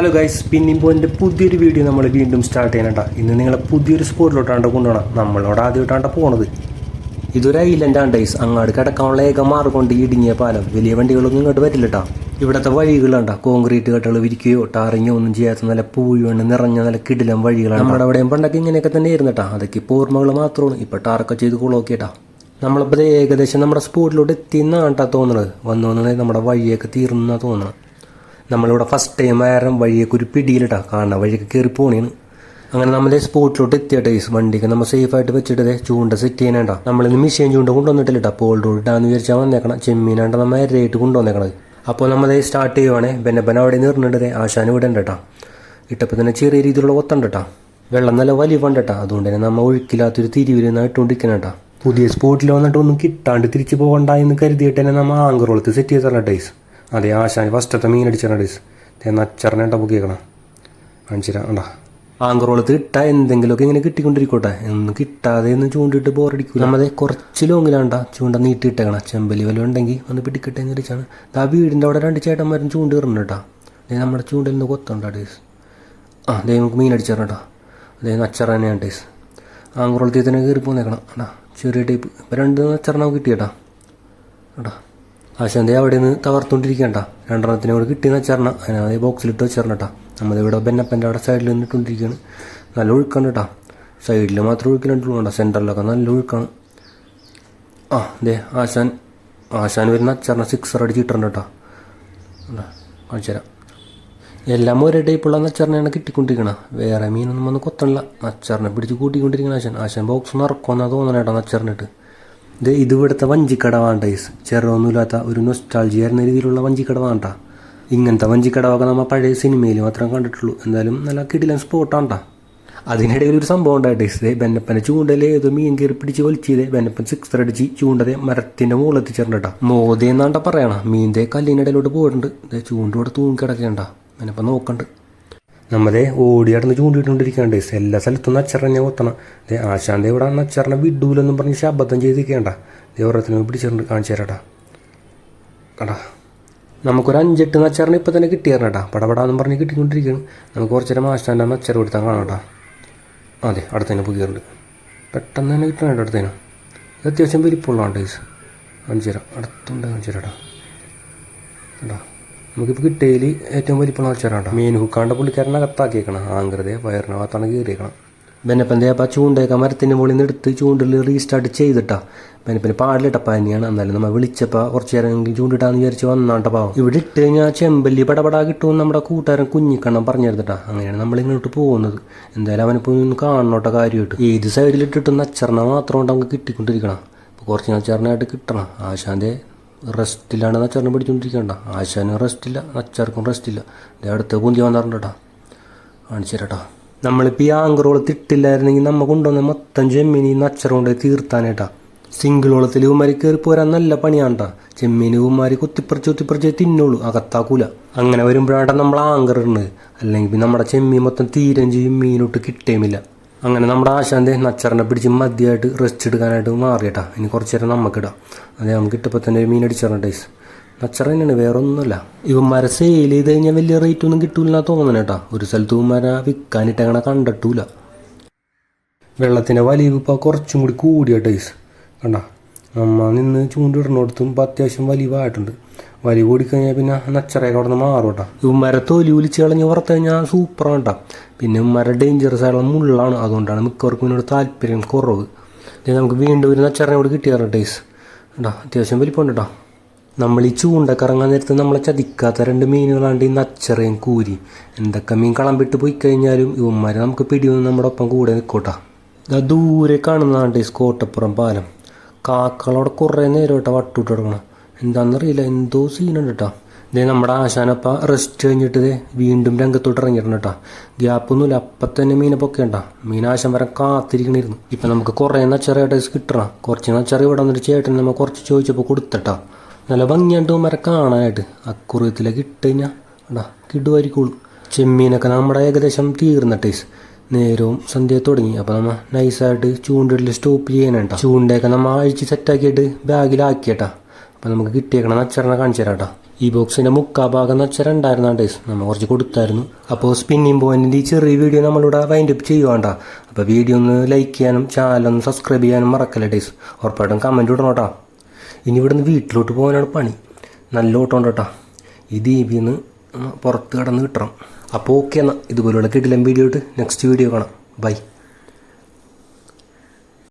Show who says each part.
Speaker 1: Hello guys പിന്നെയും എന്റെ പുതിയൊരു വീഡിയോ നമ്മൾ വീണ്ടും സ്റ്റാർട്ട് ചെയ്യാനട്ടാ. ഇന്ന് നിങ്ങളെ പുതിയൊരു സ്പോട്ടിലോട്ടാണ്ട് കൊണ്ടുപോകണം നമ്മളോട് ആദ്യമായിട്ടാണ് പോണത്. ഇതൊരു ഐലൻഡാണ് ഡൈസ് അങ്ങാട് കിടക്കാനുള്ള ഏക മാർഗം ഇടുങ്ങിയ പാലം. വലിയ വണ്ടികളൊന്നും ഇങ്ങോട്ട് പറ്റില്ലട്ടാ ഇവിടുത്തെ വഴികളുണ്ട കോൺക്രീറ്റ് കട്ടകൾ വിരിക്കുകയോ ടാറിങ്ങോ ഒന്നും ചെയ്യാത്ത നല്ല പൂഴുവണ് നിറഞ്ഞ നല്ല കിടിലം വഴികളാണ് നമ്മുടെ അവിടെയും പണ്ടൊക്കെ ഇങ്ങനെയൊക്കെ തന്നെ ഇരുന്നിട്ടാ അതൊക്കെ ഓർമ്മകൾ മാത്രമാണ്. ഇപ്പോൾ ടാറൊക്കെ ചെയ്ത് കുളമൊക്കെട്ടാ നമ്മളിപ്പോൾ ഏകദേശം നമ്മുടെ സ്പോട്ടിലോട്ട് എത്തിയെന്നാണ് തോന്നുന്നത് വന്നു വന്നത് നമ്മുടെ വഴിയൊക്കെ തീർന്നാ തോന്നുന്നത് നമ്മളിവിടെ ഫസ്റ്റ് ടൈം ആയാലും വഴിയൊക്കെ ഒരു പിടിയിലിട്ടാ കാണുന്ന വഴിയൊക്കെ കയറി പോണേണ് അങ്ങനെ നമ്മളെ സ്പോട്ടിലോട്ട് എത്തിയട്ടെ ഈ വണ്ടിക്ക്. നമ്മൾ സേഫ് ആയിട്ട് വെച്ചിട്ട് ദേ ചൂണ്ട സെറ്റ് ചെയ്യാനേണ്ട. നമ്മളിന്ന് മിഷീൻ ചൂണ്ട കൊണ്ടുവന്നിട്ടില്ല പോൾ റോഡിട്ടാന്ന് വിചാരിച്ചാൽ വന്നേക്കണം. ചെമ്മീനാണ്ട നമ്മൾ റേറ്റ് കൊണ്ടുവന്നേക്കണത്. അപ്പോൾ നമ്മൾ സ്റ്റാർട്ട് ചെയ്യുവാണേ. പിന്നെ പിന്നെ അവിടെ നിർന്നിട്ട് ആശാൻ ഇവിടെ ഉണ്ട് ഇട്ടപ്പോൾ തന്നെ ചെറിയ രീതിയിലുള്ള ഒത്തണ്ടട്ടാ. വെള്ളം നല്ല വലിവുണ്ട് കേട്ടോ അതുകൊണ്ട് തന്നെ നമ്മൾ ഒഴുക്കില്ലാത്തൊരു തിരിവിൽ നിന്നാണ് പുതിയ സ്പോട്ടിൽ വന്നിട്ട് ഒന്നും കിട്ടാണ്ട് തിരിച്ചു പോകണ്ട എന്ന് കരുതിയിട്ട് തന്നെ നമ്മൾ ആങ്കറോളത്ത് സെറ്റ് ചെയ്തല്ല ഡേയ്സ് അതെ ആശാൻ ഫസ്റ്റത്തെ മീൻ അടിച്ചാണ് ഡേയ്സ്. നച്ചറിനേണ്ട പൊക്കിയേക്കണം. കാണിച്ചിരാ ഉണ്ടാ ആങ്കറോളത്ത് ഇട്ടാൽ എന്തെങ്കിലുമൊക്കെ ഇങ്ങനെ കിട്ടിക്കൊണ്ടിരിക്കോട്ടെ. എന്ന് കിട്ടാതെ ഒന്ന് ചൂണ്ടിട്ട് ബോറടിക്കും നമ്മളെ കുറച്ച് ലോങ്ങിലാണ്ട ചൂണ്ട നീട്ടി ഇട്ടേക്കണം. ചെമ്പലി വല്ലതും ഉണ്ടെങ്കിൽ ഒന്ന് പിടിക്കട്ടെ എന്ന് വിളിച്ചാണ് ആ വീടിന്റെ അവിടെ രണ്ട് ചേട്ടന്മാരും ചൂണ്ടി കയറുന്നു കേട്ടോ. ദേ നമ്മുടെ ചൂണ്ടയിൽ നിന്ന് കൊത്തണ്ടാ ഡേയ്സ്? ആ അതെ നമുക്ക് മീൻ അടിച്ചാണ് കേട്ടോ. അതേ നച്ചറ തന്നെയാണ് ഡേയ്സ്. ആങ്കുറളത്തിൽ തന്നെ കയറി പോന്നേക്കണം. എടാ ചെറിയ ടൈപ്പ് ഇപ്പം രണ്ട് അച്ചറിനാവ് കിട്ടിയേട്ടാ. എടാ ആശാന്തി അവിടെ നിന്ന് തകർത്തുകൊണ്ടിരിക്കണ്ട രണ്ടെണ്ണത്തിനെ കൂടെ കിട്ടിയെന്ന് വെച്ചറിഞ്ഞ അതിനകത്ത് ബോക്സിലിട്ട് വെച്ചറിഞ്ഞട്ടാ നമ്മളിവിടെ ബെന്നപ്പന്റെ അവിടെ സൈഡിൽ നിന്നിട്ടുകൊണ്ടിരിക്കുകയാണ് നല്ല ഒഴുക്കാണ് കേട്ടാ സൈഡിൽ മാത്രം ഒഴുക്കിലുണ്ടോ സെന്ററിലൊക്കെ നല്ല ഒഴുക്കാണ്. ആ ദേ ആശാൻ. ആശാൻ വരുന്ന അച്ചറിന സിക്സർ അടിച്ചിട്ടുണ്ട് കേട്ടോ കാണിച്ചു എല്ലാം ഒരേ ടൈപ്പുള്ള നച്ചറിനെയാണ് കിട്ടിക്കൊണ്ടിരിക്കണം. വേറെ മീനൊന്നും വന്ന് കൊത്തണില്ല. നച്ചറിനെ പിടിച്ച് കൂട്ടിക്കൊണ്ടിരിക്കണം ആശാൻ. ആശാൻ ബോക്സ് നിറക്കുമെന്നാണ് തോന്നണേട്ടാ നച്ചറിനിട്ട് ഇത് ഇതിവിടുത്തെ വഞ്ചിക്കട വേണ്ട ഈസ്. ചെറുതൊന്നുമില്ലാത്ത ഒരു നൊസ്റ്റാൾജി ആയിരുന്ന രീതിയിലുള്ള വഞ്ചിക്കട വേണ്ട. ഇങ്ങനത്തെ വഞ്ചിക്കടവൊക്കെ നമ്മൾ പഴയ സിനിമയിൽ മാത്രം കണ്ടിട്ടുള്ളൂ. എന്തായാലും നല്ല കിടിലൻ സ്പോട്ടാണ്ട ട്ടാ. അതിനിടയിൽ ഒരു സംഭവം ഉണ്ടായിട്ട് ഈസ്. ബെന്നപ്പനെ ചൂണ്ടയിൽ ഏതോ മീൻ കയറി പിടിച്ച് വലിച്ചതേ ബെന്നപ്പൻ സിക്സ് അടിച്ച് ചൂണ്ടതെ മരത്തിന്റെ മുകളിൽ എത്തിച്ചേരണ്ടാ മോദി എന്നാണ്ട പറയണ? മീന്റെ കല്ലിനിടയിലോട്ട് പോയിട്ടുണ്ട്. ചൂണ്ടോടെ തൂങ്ങി കിടക്കേണ്ട ബെന്നപ്പൻ നോക്കണ്ട്. നമ്മതേ ഓടിയടന്ന് ചൂണ്ടിട്ടുകൊണ്ടിരിക്കണ്ട് എല്ലാ സ്ഥലത്തും അച്ചറിനെ കൊത്തണം. ദേ ആശാന്ത ഇവിടെ അച്ചറിനെ വിടൂലെന്നും പറഞ്ഞ് ശബ്ദം ചെയ്തിരിക്കേണ്ട ദേ ഓരോരുത്തരും പിടിച്ചിട്ടുണ്ട് കാണിച്ചു തരാടാ കടാ നമുക്കൊരു അഞ്ചെട്ട് നച്ചറിന് ഇപ്പം തന്നെ കിട്ടിയായിരുന്നേട്ടാ പടപടാന്നും പറഞ്ഞ് കിട്ടിക്കൊണ്ടിരിക്കുകയാണ്. നമുക്ക് കുറച്ച് നേരം ആശാന്റെ നച്ചർ കൊടുത്താൽ കാണാട്ടാ. അതെ അടുത്തതിനെ പുതിയുണ്ട് പെട്ടെന്ന് തന്നെ കിട്ടണേട്ടോ അടുത്തേന് ഇത് അത്യാവശ്യം വലിപ്പമുള്ളതാണ് ഡേയ്സ് കാണിച്ചു തരാം. അടുത്തുണ്ട് കാണിച്ചു തരാടാ കേട്ടോ നമുക്കിപ്പോൾ കിട്ടിയതിൽ ഏറ്റവും വലിയ വെച്ചാറാട്ടോ മീൻ ഹുക്കാണ്ട് പുള്ളിക്കാരനെ അകത്താക്കിയേക്കണം ആങ്കൃതയെ കീറിയേക്കണം. കയറിയേക്കണം എന്താ അപ്പം ചൂണ്ടയൊക്കെ മരത്തിന്റെ മുകളിൽ നിന്ന് എടുത്ത് ചൂണ്ടിൽ റീസ്റ്റാർട്ട് ചെയ്തിട്ടാ. ബെന്നപ്പന് പാടിലിട്ട പനിയാണ്. എന്നാലും നമ്മൾ വിളിച്ചപ്പോൾ കുറച്ച് നേരമെങ്കിലും ചൂണ്ടിട്ടാന്ന് വിചാരിച്ച് വന്നാട്ട പാവം. ഇവിടെ ഇട്ട് കഴിഞ്ഞാൽ ചെമ്പല്ലി പടപടാ കിട്ടുമെന്ന് നമ്മുടെ കൂട്ടുകാരൻ കുഞ്ഞിക്കണ്ണം പറഞ്ഞിരുന്നിട്ടാ. അങ്ങനെയാണ് നമ്മൾ ഇങ്ങോട്ട് പോകുന്നത്. എന്തായാലും അവനിപ്പോൾ ഒന്ന് കാണണോട്ടെ കാര്യമായിട്ട്. ഏത് സൈഡിലിട്ടിട്ട് നച്ചറിന മാത്രം കൊണ്ട് നമുക്ക് കിട്ടിക്കൊണ്ടിരിക്കണം. അപ്പോൾ കുറച്ച് നച്ചറിനായിട്ട് കിട്ടണം. ആശാന്റെ റെസ്റ്റിലാണ് നച്ചറിനെ പിടിച്ചുകൊണ്ടിരിക്കണ്ട ആശാനും റെസ്റ്റില്ല അച്ചാർക്കും റെസ്റ്റില്ല ഇത് അടുത്ത് പൂന്തി വന്നിട്ടുണ്ട് കേട്ടോ കാണിച്ചു തരാട്ടോ നമ്മളിപ്പോൾ ഈ ആങ്കറോളത്ത് തിട്ടില്ലായിരുന്നെങ്കിൽ നമ്മ കൊണ്ടുവന്ന മൊത്തം ചെമ്മീനി നച്ചർ കൊണ്ട് തീർത്താനേട്ടാ. സിംഗിൾ ഓളത്തിൽ ഉമാരി കയറി പോരാൻ നല്ല പണിയാണ്ടാ ചെമ്മീനി ഉമ്മാരി കുത്തിപ്പറിച്ച് കുത്തിപ്പറിച്ച് തിന്നുള്ളൂ അകത്താക്കൂല. അങ്ങനെ വരുമ്പോഴാണ് നമ്മൾ ആങ്കർ ഇടുന്നത്. അല്ലെങ്കിൽ നമ്മുടെ ചെമ്മീൻ മൊത്തം തീരം ചെയ്യും മീനൊട്ട് കിട്ടേമില്ല അങ്ങനെ നമ്മുടെ ആശാന്റെ നച്ചറിനെ പിടിച്ച് മദ്യമായിട്ട് റെസ്റ്റ് എടുക്കാനായിട്ട് മാറിയിട്ടാ. ഇനി കുറച്ച് നേരം നമുക്കിടാം അതെ നമുക്ക് ഇട്ടപ്പോൾ തന്നെ ഒരു മീൻ അടിച്ചറിഞ്ഞ ടൈസ് നച്ചറ തന്നെയാണ് വേറെ ഒന്നുമല്ല ഇവന്മാരെ സെയിൽ ചെയ്ത് കഴിഞ്ഞാൽ വലിയ റേറ്റ് ഒന്നും കിട്ടൂലെന്നാ തോന്നുന്നു കേട്ടാ. ഒരു സ്ഥലത്ത് ഇവന്മാരെ വിൽക്കാനിട്ട് അങ്ങനെ കണ്ടിട്ടൂല. വെള്ളത്തിന്റെ വലിവ് ഇപ്പോൾ കുറച്ചും കൂടി കൂടിയ ടൈസ് കണ്ട? അമ്മ നിന്ന് ചൂണ്ടിടുന്നിടത്തും ഇപ്പം അത്യാവശ്യം വലിവായിട്ടുണ്ട്. വലിവ് കൂടിക്കഴിഞ്ഞാൽ പിന്നെ നച്ചറയൊക്കെ അവിടെ നിന്ന് മാറും കേട്ടോ ഇവന്മാരെ തൊലി ഒലിച്ച് കളഞ്ഞ് വറുത്ത് കഴിഞ്ഞാൽ സൂപ്പറാണ് കേട്ടോ പിന്നെ മര ഡേഞ്ചറസ് ആയുള്ള മുള്ളാണ്. അതുകൊണ്ടാണ് മിക്കവർക്കും ഇതിനോട് താല്പര്യം കുറവ്. നമുക്ക് വീണ്ടും ഒരു നച്ചറിനെ കൂടി കിട്ടിയാറ് ടേസ് കേട്ടോ അത്യാവശ്യം വലിപ്പമുണ്ട് കേട്ടോ നമ്മൾ ഈ ചൂണ്ട കറങ്ങാൻ നേരത്ത് നമ്മളെ ചതിക്കാത്ത രണ്ട് മീനുകളാണ്ട് ഈ നച്ചറയും കൂരി. എന്തൊക്കെ മീൻ കളമ്പിട്ട് പോയി കഴിഞ്ഞാലും ഇവന്മാരെ നമുക്ക് പിടിയൊന്നും നമ്മുടെ ഒപ്പം കൂടെ നിൽക്കോട്ടാ ദൂരെ കാണുന്നതാണ്ട് ഈ സ്കോട്ടപ്പുറം പാലം. കാക്കളവിടെ കുറേ നേരമായിട്ട് വട്ടുവിട്ട് കിടക്കണം. എന്താണെന്നറിയില്ല എന്തോ സീനുണ്ട് കേട്ടോ ഇതേ നമ്മുടെ ആശാനപ്പ റെസ്റ്റ് കഴിഞ്ഞിട്ട് ഇതേ വീണ്ടും രംഗത്തോട്ട് ഇറങ്ങിയിട്ടുണ്ട് കേട്ടോ ഗ്യാപ്പൊന്നുമില്ല അപ്പം തന്നെ മീനെ മീനാശം വരെ കാത്തിരിക്കണിരുന്നു ഇപ്പം നമുക്ക് കുറേ നച്ചറിയായിട്ട് കിട്ടണം. കുറച്ച് നച്ചറി ഇവിടെ വന്നിട്ട് ചേട്ടൻ നമ്മൾ കുറച്ച് ചോദിച്ചപ്പോൾ കൊടുത്തട്ടോ. നല്ല ഭംഗിയാണ്ട് വരെ കാണാനായിട്ട്. അക്കുറത്തിലേക്ക് ഇട്ട് കഴിഞ്ഞാൽ എടാ കിടുമായിരിക്കുള്ളൂ ചെമ്മീനൊക്കെ നമ്മുടെ ഏകദേശം തീർന്ന ടേസ് നേരവും സന്ധ്യ തുടങ്ങി. അപ്പോൾ നമ്മൾ നൈസായിട്ട് ചൂണ്ടയിൽ സ്റ്റോപ്പ് ചെയ്യാനുണ്ടോ ചൂണ്ടയൊക്കെ നമ്മൾ അഴിച്ച് സെറ്റാക്കിയിട്ട് ബാഗിലാക്കിയട്ടാ അപ്പോൾ നമുക്ക് കിട്ടിയേക്കണ നച്ചറിനെ കാണിച്ചു തരാം കേട്ടോ. ഈ ബോക്സിന്റെ മുക്കാ ഭാഗം നച്ചര ഉണ്ടായിരുന്ന ഡേയ്സ് നമ്മൾ കുറച്ച് കൊടുത്തായിരുന്നു. അപ്പോൾ സ്പിന്നിങ് പോയിന്റിന്റെ ഈ ചെറിയ വീഡിയോ നമ്മളിവിടെ വൈൻഡ് അപ്പ് ചെയ്യുവാണ്ട അപ്പോൾ വീഡിയോ ഒന്ന് ലൈക്ക് ചെയ്യാനും ചാനൽ ഒന്ന് സബ്സ്ക്രൈബ് ചെയ്യാനും മറക്കല്ല ഡേയ്സ് ഉറപ്പായിട്ടും കമന്റ് ഇടണം കേട്ടോ ഇനി ഇവിടുന്ന് വീട്ടിലോട്ട് പോകാനാണ് പണി. നല്ല ഓട്ടം ഉണ്ട് കേട്ടോ ഈ ദീപിന്ന് പുറത്ത് കിടന്ന് കിട്ടണം. അപ്പോൾ ഓക്കെ എന്നാൽ ഇതുപോലുള്ള കിട്ടില്ല വീഡിയോ ഇട്ട് നെക്സ്റ്റ് വീഡിയോ കാണാം. ബൈ